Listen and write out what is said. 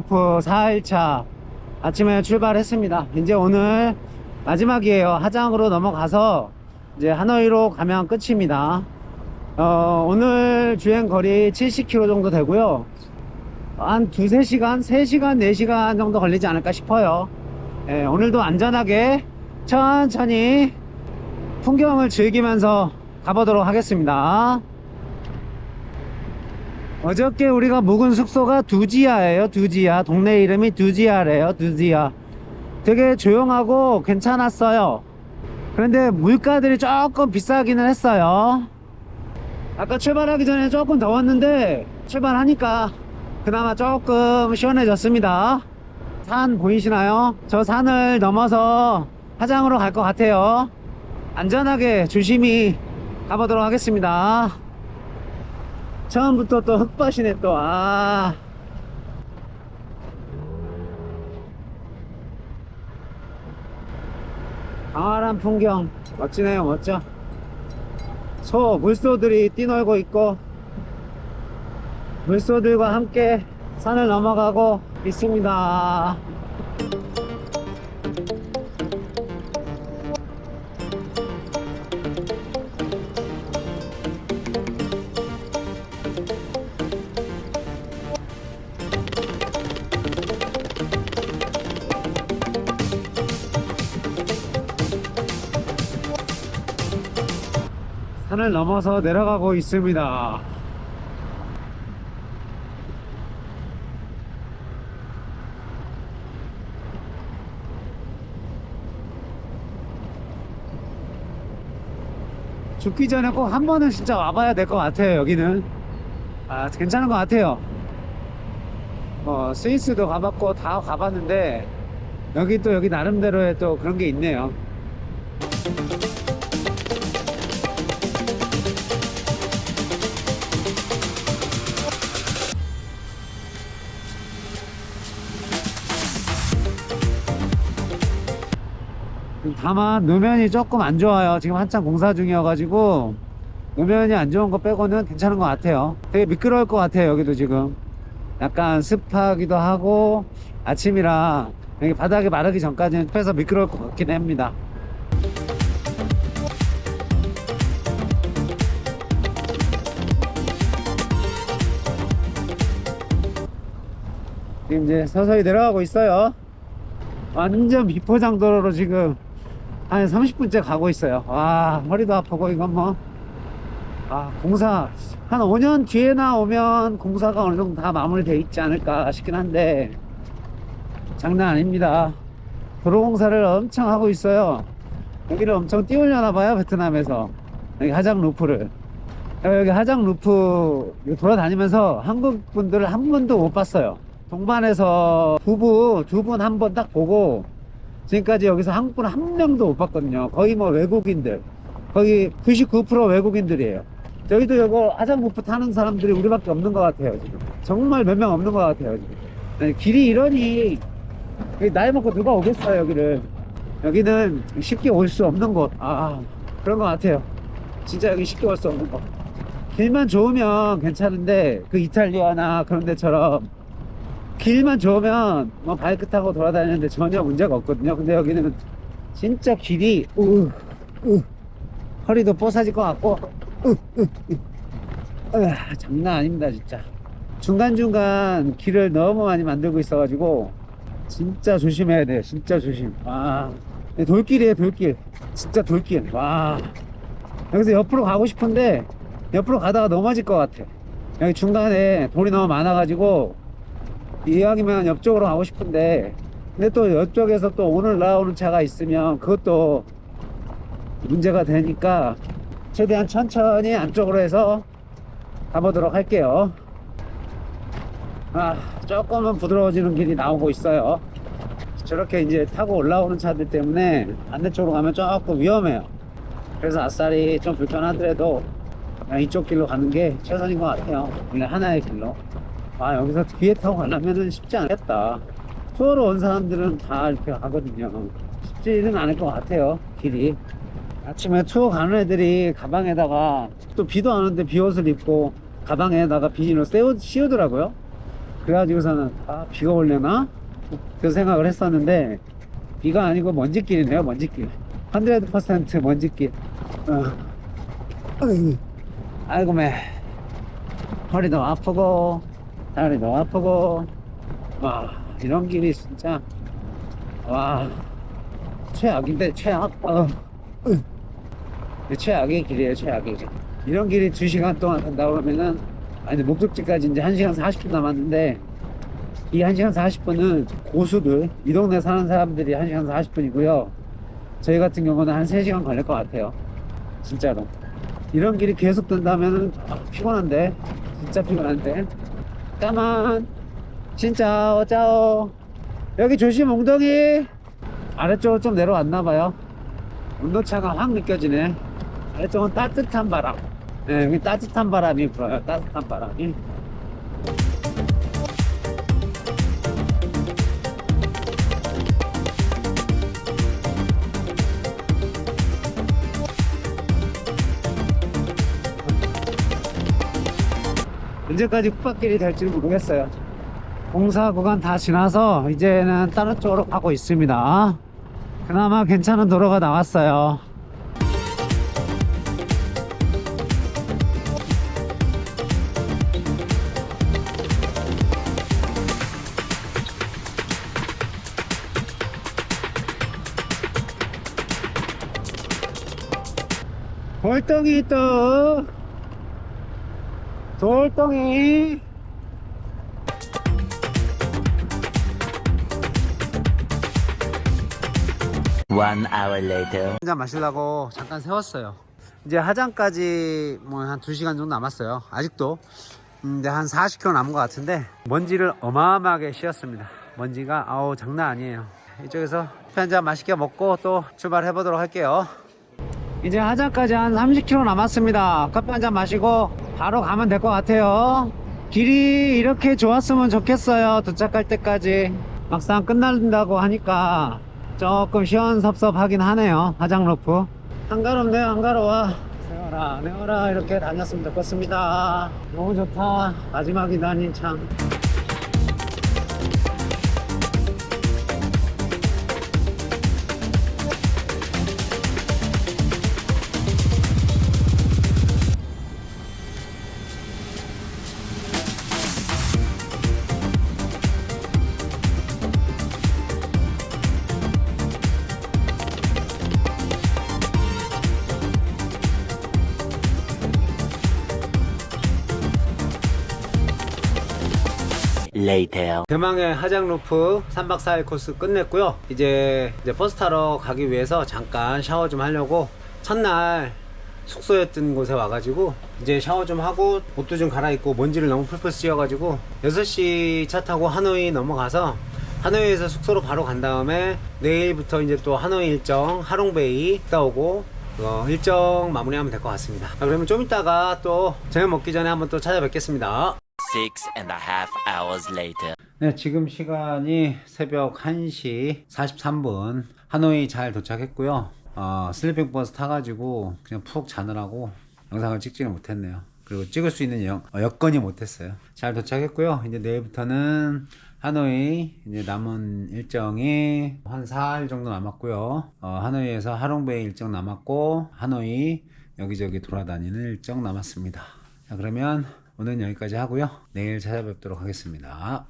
루프 4일차 아침에 출발했습니다. 이제 오늘 마지막이에요. 하장으로 넘어가서 이제 하노이로 가면 끝입니다. 어, 오늘 주행 거리 70km 정도 되고요. 한 두세 시간, 세 시간, 네 시간 정도 걸리지 않을까 싶어요. 예, 오늘도 안전하게 천천히 풍경을 즐기면서 가보도록 하겠습니다. 어저께 우리가 묵은 숙소가 두지야예요. 두지야. 동네 이름이 두지야래요. 두지야. 되게 조용하고 괜찮았어요. 그런데 물가들이 조금 비싸기는 했어요. 아까 출발하기 전에 조금 더웠는데 출발하니까 그나마 조금 시원해졌습니다. 산 보이시나요? 저 산을 넘어서 화장으로 갈 것 같아요. 안전하게 조심히 가보도록 하겠습니다. 처음부터 또 흙밭이네 또, 아. 강활한 풍경, 멋지네요, 멋져. 소, 물소들이 뛰놀고 있고, 물소들과 함께 산을 넘어가고 있습니다. 산을 넘어서 내려가고 있습니다. 죽기 전에 꼭 한 번은 진짜 와봐야 될 것 같아요, 여기는. 아, 괜찮은 것 같아요. 어, 스위스도 가봤고 다 가봤는데, 여기 또 여기 나름대로의 또 그런 게 있네요. 다만 노면이 조금 안 좋아요. 지금 한참 공사 중이어가지고 노면이 안 좋은 거 빼고는 괜찮은 것 같아요. 되게 미끄러울 것 같아요. 여기도 지금 약간 습하기도 하고 아침이라 여기 바닥이 마르기 전까지는 빼서 미끄러울 것 같긴 합니다. 지금 이제 서서히 내려가고 있어요. 완전 비포장도로로 지금 한 30분째 가고 있어요. 와, 허리도 아프고 이건 뭐. 아, 공사 한 5년 뒤에 나 오면 공사가 어느 정도 다 마무리돼 있지 않을까 싶긴 한데 장난 아닙니다. 도로 공사를 엄청 하고 있어요. 여기를 엄청 띄우려나 봐요, 베트남에서. 여기 하장 루프를. 여기 하장 루프 돌아다니면서 한국 분들을 한 번도 못 봤어요. 동반해서 부부 두분 한 번 딱 보고 지금까지 여기서 한국 분 한 명도 못 봤거든요. 거의 뭐 외국인들. 거의 99% 외국인들이에요. 저희도 이거 하장부프 타는 사람들이 우리밖에 없는 것 같아요, 지금. 정말 몇 명 없는 것 같아요, 지금. 길이 이러니, 나이 먹고 누가 오겠어요, 여기를. 여기는 쉽게 올 수 없는 곳. 아, 그런 것 같아요. 진짜 여기 쉽게 올 수 없는 곳. 길만 좋으면 괜찮은데, 그 이탈리아나 그런 데처럼 길만 좋으면 뭐 타고 돌아다니는데 전혀 문제가 없거든요. 근데 여기는 진짜 길이 우, 우, 허리도 뽀사질 것 같고 우, 우, 우. 으아, 장난 아닙니다 진짜. 중간중간 길을 너무 많이 만들고 있어 가지고 진짜 조심해야 돼요. 진짜 조심. 와 돌길이에요 돌길. 진짜 돌길. 와 여기서 옆으로 가고 싶은데 옆으로 가다가 넘어질 것 같아. 여기 중간에 돌이 너무 많아 가지고 이왕이면 옆쪽으로 가고 싶은데 근데 또 옆쪽에서 또 오늘 나오는 차가 있으면 그것도 문제가 되니까 최대한 천천히 안쪽으로 해서 가보도록 할게요. 아 조금은 부드러워지는 길이 나오고 있어요. 저렇게 이제 타고 올라오는 차들 때문에 반대쪽으로 가면 조금 위험해요. 그래서 아싸리 좀 불편하더라도 그냥 이쪽 길로 가는 게 최선인 것 같아요. 원래 하나의 길로 아 여기서 뒤에 타고 가려면 쉽지 않겠다. 투어로 온 사람들은 다 이렇게 가거든요. 쉽지는 않을 것 같아요 길이. 아침에 투어 가는 애들이 가방에다가 또 비도 안 오는데 비옷을 입고 가방에다가 비닐을 씌우, 씌우더라고요. 그래가지고서는 아 비가 올려나? 그 생각을 했었는데 비가 아니고 먼지길이네요 먼지길. 100% 먼지길. 어. 아이고 매. 허리도 아프고 다리도 아프고. 와 이런 길이 진짜. 와 최악인데 최악. 어. 으. 최악의 길이에요 최악의 길. 이런 길이 2시간 동안 간다 그러면은 아니 목적지까지 이제 1시간 40분 남았는데 이 1시간 40분은 고수들 이 동네 사는 사람들이 1시간 40분이고요. 저희 같은 경우는 한 3시간 걸릴 것 같아요. 진짜로. 이런 길이 계속 된다면은 아, 피곤한데? 진짜 피곤한데 까만. 진짜 어짜오. 여기 조심 웅덩이. 아래쪽으로 좀 내려왔나봐요. 온도차가 확 느껴지네. 아래쪽은 따뜻한 바람. 네, 여기 따뜻한 바람이 불어요. 따뜻한 바람이 언제까지 흙밭길이 될지 모르겠어요. 공사 구간 다 지나서 이제는 다른 쪽으로 가고 있습니다. 그나마 괜찮은 도로가 나왔어요. 돌덩이 또 돌덩이. One hour later. 한잔 마시려고 잠깐 세웠어요. 이제 하장까지 뭐 한 2시간 정도 남았어요. 아직도. 음, 이제 한 40km 남은 것 같은데 먼지를 어마어마하게 씌웠습니다. 먼지가 아우 장난 아니에요. 이쪽에서 한잔 맛있게 먹고 또 출발해 보도록 할게요 이제 하장까지 한 30km 남았습니다. 커피 한 잔 마시고 바로 가면 될 것 같아요. 길이 이렇게 좋았으면 좋겠어요. 도착할 때까지. 막상 끝난다고 하니까 조금 시원섭섭하긴 하네요. 하장로프. 한가롭네요. 한가로워. 세워라 내워라. 이렇게 다녔으면 좋겠습니다. 너무 좋다. 마지막이다니 참 Later. 대망의 하장루프 3박 4일 코스 끝냈고요. 이제, 이제 버스 타러 가기 위해서 잠깐 샤워 좀 하려고 첫날 숙소였던 곳에 와가지고 이제 샤워 좀 하고 옷도 좀 갈아입고 먼지를 너무 풀풀 씌워가지고 6시 차 타고 하노이 넘어가서 하노이에서 숙소로 바로 간 다음에 내일부터 이제 또 하노이 일정 하롱베이 갔다 오고 어, 일정 마무리하면 될 것 같습니다. 자, 그러면 좀 이따가 또 저녁 먹기 전에 한번 또 찾아뵙겠습니다 Six and a half hours later. 네, 지금 시간이 새벽 1시 43분. 하노이 잘 도착했고요. 어, 슬리핑 버스 타가지고 그냥 푹 자느라고 영상을 찍지는 못했네요. 그리고 찍을 수 있는 영, 어, 여건이 못했어요. 잘 도착했고요. 이제 내일부터는 하노이 이제 남은 일정이 한 4일 정도 남았고요. 어, 하노이에서 하롱베이 일정 남았고 하노이 여기저기 돌아다니는 일정 남았습니다. 자, 그러면 오늘 여기까지 하고요. 내일 찾아뵙도록 하겠습니다.